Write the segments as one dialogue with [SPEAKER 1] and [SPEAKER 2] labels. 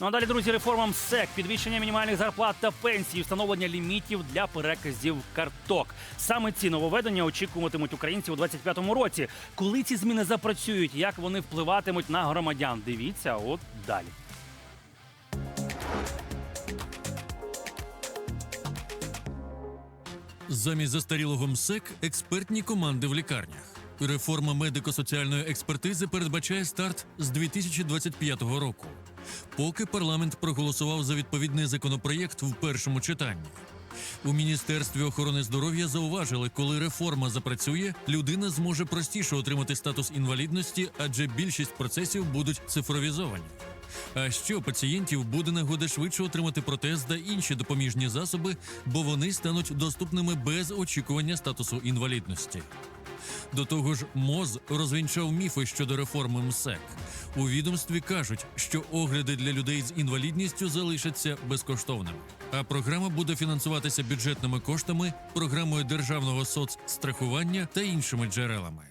[SPEAKER 1] Ну а далі, друзі, реформа МСЕК, підвищення мінімальних зарплат та пенсій, встановлення лімітів для переказів карток. Саме ці нововведення очікуватимуть українці у 25-му році. Коли ці зміни запрацюють, як вони впливатимуть на громадян? Дивіться, от далі.
[SPEAKER 2] Замість застарілого МСЕК експертні команди в лікарнях. Реформа медико-соціальної експертизи передбачає старт з 2025 року, поки парламент проголосував за відповідний законопроєкт в першому читанні. У Міністерстві охорони здоров'я зауважили, коли реформа запрацює, людина зможе простіше отримати статус інвалідності, адже більшість процесів будуть цифровізовані. А що пацієнтів буде нагода швидше отримати протез та інші допоміжні засоби, бо вони стануть доступними без очікування статусу інвалідності. До того ж, МОЗ розвінчав міфи щодо реформи МСЕК. У відомстві кажуть, що огляди для людей з інвалідністю залишаться безкоштовними. А програма буде фінансуватися бюджетними коштами, програмою державного соцстрахування та іншими джерелами.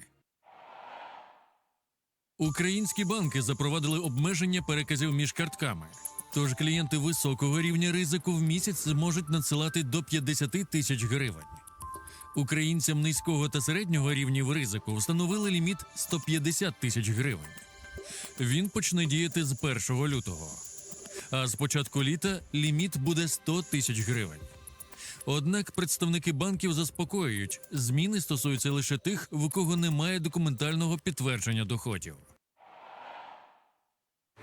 [SPEAKER 2] Українські банки запровадили обмеження переказів між картками. Тож клієнти високого рівня ризику в місяць зможуть надсилати до 50 тисяч гривень. Українцям низького та середнього рівнів ризику встановили ліміт 150 тисяч гривень. Він почне діяти з 1 лютого. А з початку літа ліміт буде 100 тисяч гривень. Однак представники банків заспокоюють, зміни стосуються лише тих, в кого немає документального підтвердження доходів.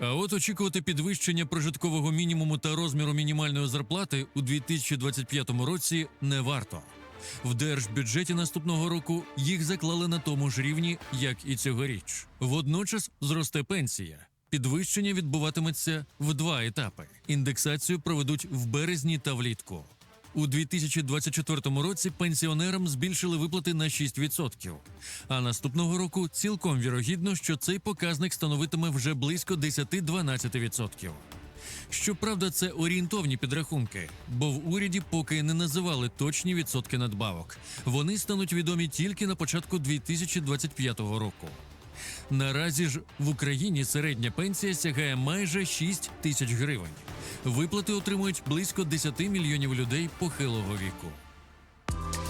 [SPEAKER 2] А от очікувати підвищення прожиткового мінімуму та розміру мінімальної зарплати у 2025 році не варто. В держбюджеті наступного року їх заклали на тому ж рівні, як і цьогоріч. Водночас зросте пенсія. Підвищення відбуватиметься в два етапи. Індексацію проведуть в березні та влітку. У 2024 році пенсіонерам збільшили виплати на 6%. А наступного року цілком вірогідно, що цей показник становитиме вже близько 10-12%. Щоправда, це орієнтовні підрахунки, бо в уряді поки не називали точні відсотки надбавок. Вони стануть відомі тільки на початку 2025 року. Наразі ж в Україні середня пенсія сягає майже 6 тисяч гривень. Виплати отримують близько 10 мільйонів людей похилого віку.